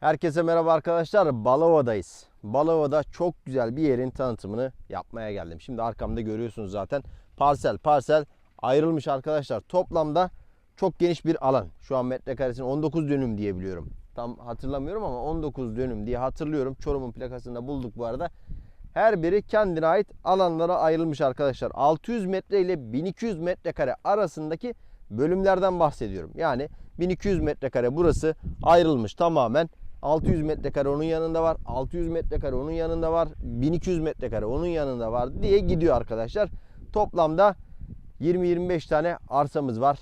Herkese merhaba arkadaşlar. Balova'dayız. Balova'da çok güzel bir yerin tanıtımını yapmaya geldim. Şimdi arkamda görüyorsunuz zaten parsel parsel ayrılmış arkadaşlar. Toplamda çok geniş bir alan. Şu an metrekaresini 19 dönüm diye biliyorum. Tam hatırlamıyorum ama 19 dönüm diye hatırlıyorum. Çorum'un plakasında bulduk bu arada. Her biri kendine ait alanlara ayrılmış arkadaşlar. 600 metre ile 1200 metrekare arasındaki bölümlerden bahsediyorum. Yani 1200 metrekare burası ayrılmış tamamen. 600 metrekare onun yanında var. 600 metrekare onun yanında var. 1200 metrekare onun yanında var diye gidiyor arkadaşlar. Toplamda 20-25 tane arsamız var.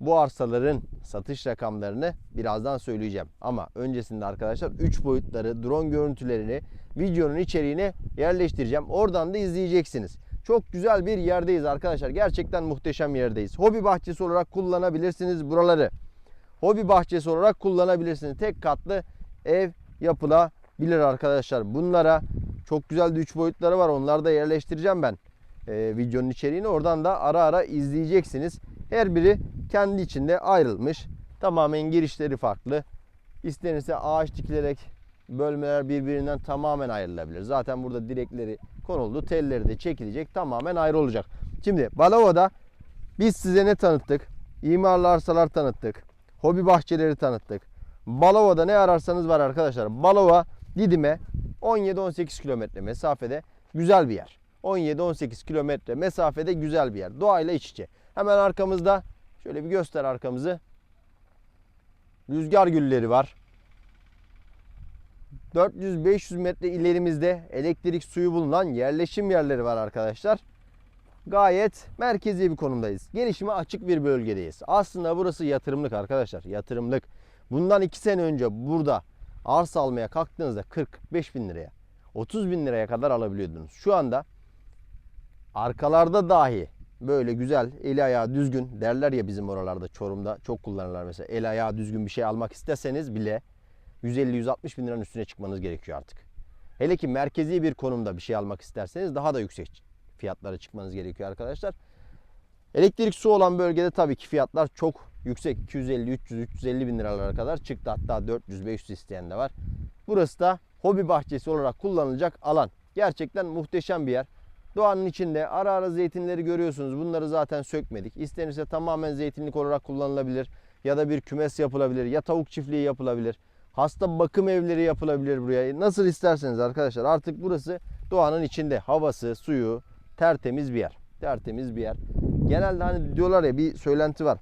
Bu arsaların satış rakamlarını birazdan söyleyeceğim. Ama öncesinde arkadaşlar 3 boyutları, drone görüntülerini videonun içeriğine yerleştireceğim. Oradan da izleyeceksiniz. Çok güzel bir yerdeyiz arkadaşlar. Gerçekten muhteşem yerdeyiz. Hobi bahçesi olarak kullanabilirsiniz buraları. Hobi bahçesi olarak kullanabilirsiniz. Tek katlı ev yapılabilir arkadaşlar. Bunlara çok güzel de 3 boyutları var. Onları da yerleştireceğim ben e, videonun içeriğini. Oradan da ara ara izleyeceksiniz. Her biri kendi içinde ayrılmış. Tamamen girişleri farklı. İstenirse ağaç dikilerek bölmeler birbirinden tamamen ayrılabilir. Zaten burada direkleri konuldu. Telleri de çekilecek. Tamamen ayrı olacak. Şimdi Balova'da biz size ne tanıttık? İmarlı arsalar tanıttık. Hobi bahçeleri tanıttık. Balova'da ne ararsanız var arkadaşlar. Balova Didim'e 17-18 kilometre mesafede güzel bir yer. 17-18 kilometre mesafede güzel bir yer. Doğayla iç içe. Hemen arkamızda şöyle bir göster arkamızı. Rüzgar gülleri var. 400-500 metre ilerimizde elektrik suyu bulunan yerleşim yerleri var arkadaşlar. Gayet merkezi bir konumdayız. Gelişime açık bir bölgedeyiz. Aslında burası yatırımlık arkadaşlar. Yatırımlık. Bundan 2 sene önce burada arsa almaya kalktığınızda 40-45 bin liraya 30 bin liraya kadar alabiliyordunuz. Şu anda arkalarda dahi böyle güzel eli ayağı düzgün derler ya bizim oralarda Çorum'da çok kullanırlar mesela el ayağı düzgün bir şey almak isteseniz bile 150-160 bin liranın üstüne çıkmanız gerekiyor artık. Hele ki merkezi bir konumda bir şey almak isterseniz daha da yüksek fiyatlara çıkmanız gerekiyor arkadaşlar. Elektrik su olan bölgede tabii ki fiyatlar çok yüksek. 250, 300, 350 bin liralara kadar çıktı. Hatta 400, 500 isteyen de var. Burası da hobi bahçesi olarak kullanılacak alan. Gerçekten muhteşem bir yer. Doğanın içinde ara ara zeytinleri görüyorsunuz. Bunları zaten sökmedik. İstenirse tamamen zeytinlik olarak kullanılabilir. Ya da bir kümes yapılabilir. Ya tavuk çiftliği yapılabilir. Hasta bakım evleri yapılabilir buraya. Nasıl isterseniz arkadaşlar. Artık burası doğanın içinde. Havası, suyu tertemiz bir yer. Tertemiz bir yer. Genelde hani diyorlar ya bir söylenti var.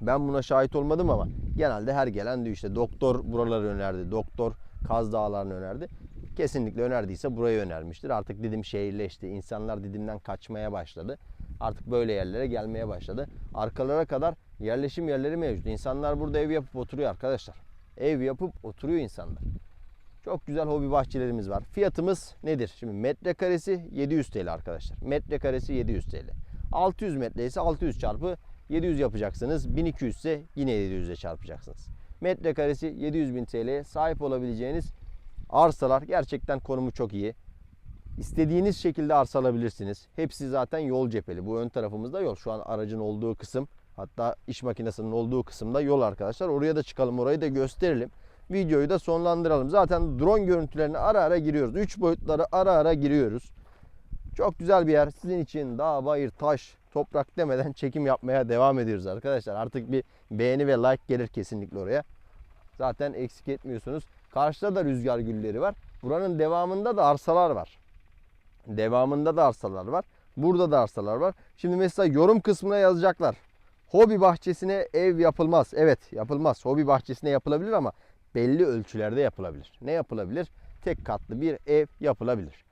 Ben buna şahit olmadım ama genelde her gelen diyor işte doktor buraları önerdi. Doktor Kaz Dağları'nı önerdi. Kesinlikle önerdiyse burayı önermiştir. Artık Didim şehirleşti. İnsanlar Didim'den kaçmaya başladı. Artık böyle yerlere gelmeye başladı. Arkalara kadar yerleşim yerleri mevcut. İnsanlar burada ev yapıp oturuyor arkadaşlar. Ev yapıp oturuyor insanlar. Çok güzel hobi bahçelerimiz var. Fiyatımız nedir? Şimdi metrekaresi 700 TL arkadaşlar. Metrekaresi 700 TL. 600 metre ise 600 çarpı 700 yapacaksınız. 1200 ise yine 700'e çarpacaksınız. Metrekaresi 700 bin TL'ye sahip olabileceğiniz arsalar gerçekten konumu çok iyi. İstediğiniz şekilde arsa alabilirsiniz. Hepsi zaten yol cepheli. Bu ön tarafımızda yol. Şu an aracın olduğu kısım hatta iş makinesinin olduğu kısımda yol arkadaşlar. Oraya da çıkalım orayı da gösterelim. Videoyu da sonlandıralım. Zaten drone görüntülerini ara ara giriyoruz. 3 boyutları ara ara giriyoruz. Çok güzel bir yer. Sizin için dağ, bayır, taş, toprak demeden çekim yapmaya devam ediyoruz arkadaşlar. Artık bir beğeni ve like gelir kesinlikle oraya. Zaten eksik etmiyorsunuz. Karşıda da rüzgar gülleri var. Buranın devamında da arsalar var. Devamında da arsalar var. Burada da arsalar var. Şimdi mesela yorum kısmına yazacaklar. Hobi bahçesine ev yapılmaz. Evet yapılmaz. Hobi bahçesine yapılabilir ama belli ölçülerde yapılabilir. Ne yapılabilir? Tek katlı bir ev yapılabilir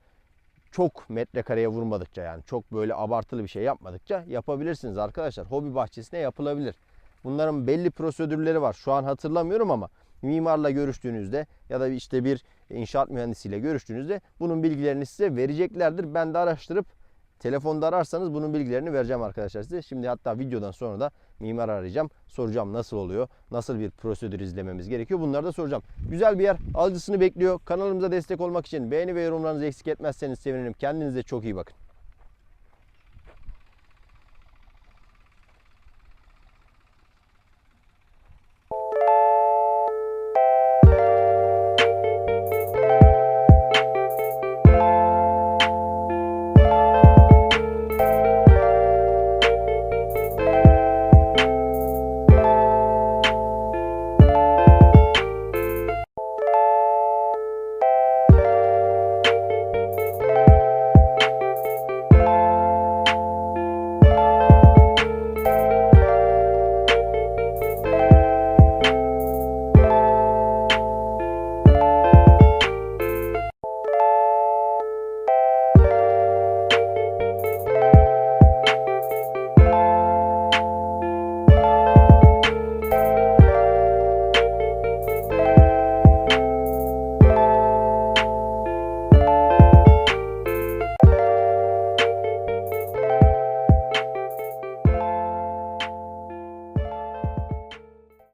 çok metrekareye vurmadıkça yani çok böyle abartılı bir şey yapmadıkça yapabilirsiniz arkadaşlar. Hobi bahçesine yapılabilir. Bunların belli prosedürleri var. Şu an hatırlamıyorum ama mimarla görüştüğünüzde ya da işte bir inşaat mühendisiyle görüştüğünüzde bunun bilgilerini size vereceklerdir. Ben de araştırıp telefonda ararsanız bunun bilgilerini vereceğim arkadaşlar size. Şimdi hatta videodan sonra da mimar arayacağım. Soracağım nasıl oluyor, nasıl bir prosedür izlememiz gerekiyor. Bunları da soracağım. Güzel bir yer alıcısını bekliyor. Kanalımıza destek olmak için beğeni ve yorumlarınızı eksik etmezseniz sevinirim. Kendinize çok iyi bakın.